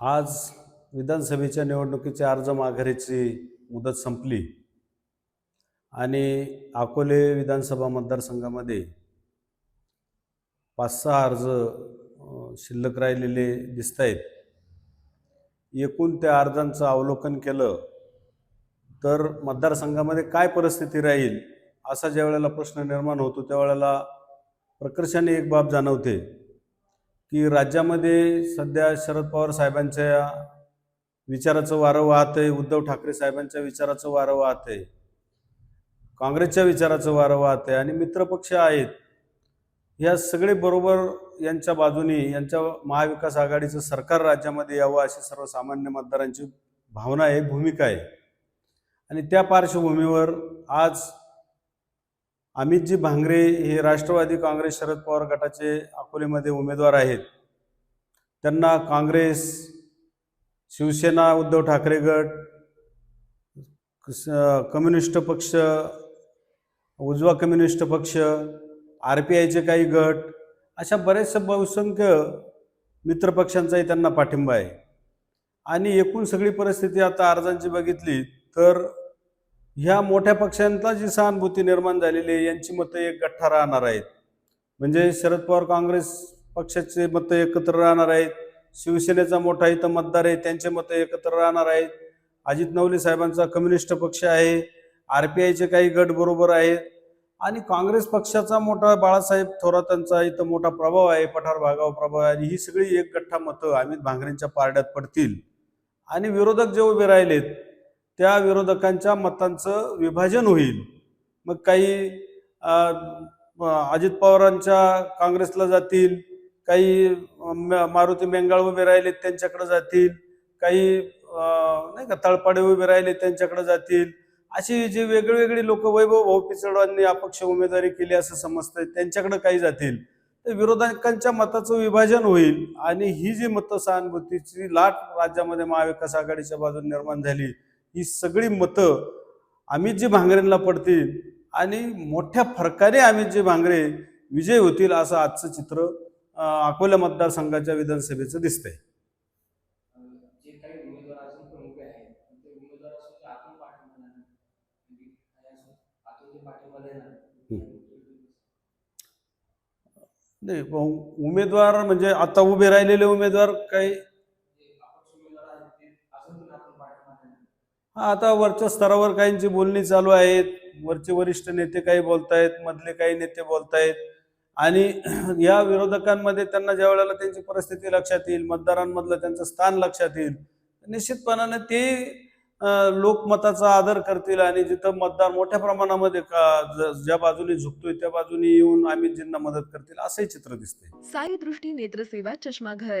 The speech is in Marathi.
आज विधानसभेच्या निवडणुकीची अर्ज माघारीची मुदत संपली आणि अकोले विधानसभा मतदारसंघामध्ये पाच सहा अर्ज शिल्लक राहिलेले दिसत आहेत एकूण त्या अर्जांचं अवलोकन केलं तर मतदारसंघामध्ये काय परिस्थिती राहील असा ज्या वेळेला प्रश्न निर्माण होतो त्यावेळेला प्रकर्षाने एक बाब जाणवते. की राज्यामध्ये सध्या शरद पवार साहेबांच्या विचाराचं वारं वाहत आहे उद्धव ठाकरे साहेबांच्या विचाराचं वारं वाहत आहे काँग्रेसच्या विचाराचं वारं वाहत आहे आणि मित्रपक्ष आहेत या सगळे बरोबर यांच्या बाजूनी यांच्या महाविकास आघाडीचं सरकार राज्यामध्ये यावं अशी सर्वसामान्य मतदारांची भावना आहे भूमिका आहे. आणि त्या पार्श्वभूमीवर आज अमितजी भांगरे हे राष्ट्रवादी काँग्रेस शरद पवार गटाचे अकोलेमध्ये उमेदवार आहेत. त्यांना काँग्रेस शिवसेना उद्धव ठाकरे गट कम्युनिस्ट पक्ष उजवा कम्युनिस्ट पक्ष आर पी आयचे काही गट अशा बरेचशा बहुसंख्य मित्रपक्षांचाही त्यांना पाठिंबा आहे. आणि एकूण सगळी परिस्थिती आता अर्जांची बघितली तर ह्या मोठ्या पक्षांचा जी सहानुभूती निर्माण झालेली आहे यांची मतं एक गठ्ठा राहणार आहेत. म्हणजे शरद पवार काँग्रेस पक्षाचे मतं एकत्र राहणार आहेत. शिवसेनेचा मोठा इथं मतदार आहे त्यांचे मतं एकत्र राहणार आहेत. अजित नवले साहेबांचा कम्युनिस्ट पक्ष आहे आर पी आयचे काही गट बरोबर आहेत. आणि काँग्रेस पक्षाचा मोठा बाळासाहेब थोरातांचा इथं मोठा प्रभाव आहे पठार भागावर प्रभाव आहे आणि ही सगळी एक गठ्ठा मतं अमित भांगरेंच्या पारड्यात पडतील. आणि विरोधक जे उभे राहिलेत त्या विरोधकांच्या मतांचं विभाजन होईल. मग काही अजित पवारांच्या काँग्रेसला जातील काही म- मारुती बेंगाळ उभे राहिले त्यांच्याकडे जातील काही नाही का तळपाडे उभे राहिले त्यांच्याकडे जातील. अशी जी वेगळीवेगळी लोक वैभव भाऊ पिचडांनी अपक्ष उमेदवारी केली असं समजतंय त्यांच्याकडे काही जातील. तर विरोधकांच्या मताचं विभाजन होईल आणि ही जी मतं सहानुभूतीची लाट राज्यामध्ये महाविकास आघाडीच्या बाजूने निर्माण झाली ही सगळी मतं अमितजी भांगरेंना पडतील आणि मोठ्या फरकाने अमितजी भांगरे विजय होतील असं आजचं चित्र अकोला मतदारसंघाच्या विधानसभेचं दिसतंय. जे नाही उमेदवार म्हणजे आता उभे राहिलेले उमेदवार काही जे अपक्ष उमेदवार आहेत ते अजून पण आतून पाठिंबा देणार हा आता वरच्या स्तरावर काहींची बोलणी चालू आहेत. वरचे वरिष्ठ नेते काही बोलतायत मधले काही नेते बोलतायत. आणि या विरोधकांमध्ये त्यांना ज्या वेळेला त्यांची परिस्थिती लक्षात येईल मतदारांमधलं त्यांचं स्थान लक्षात येईल निश्चितपणाने ते लोकमताचा आदर करतील आणि जिथं मतदार मोठ्या प्रमाणामध्ये ज्या बाजूने झुकतोय त्या बाजूने येऊन अमितजींना मदत करतील असंही चित्र दिसते साई दृष्टी नेत्रसेवा चष्माघर.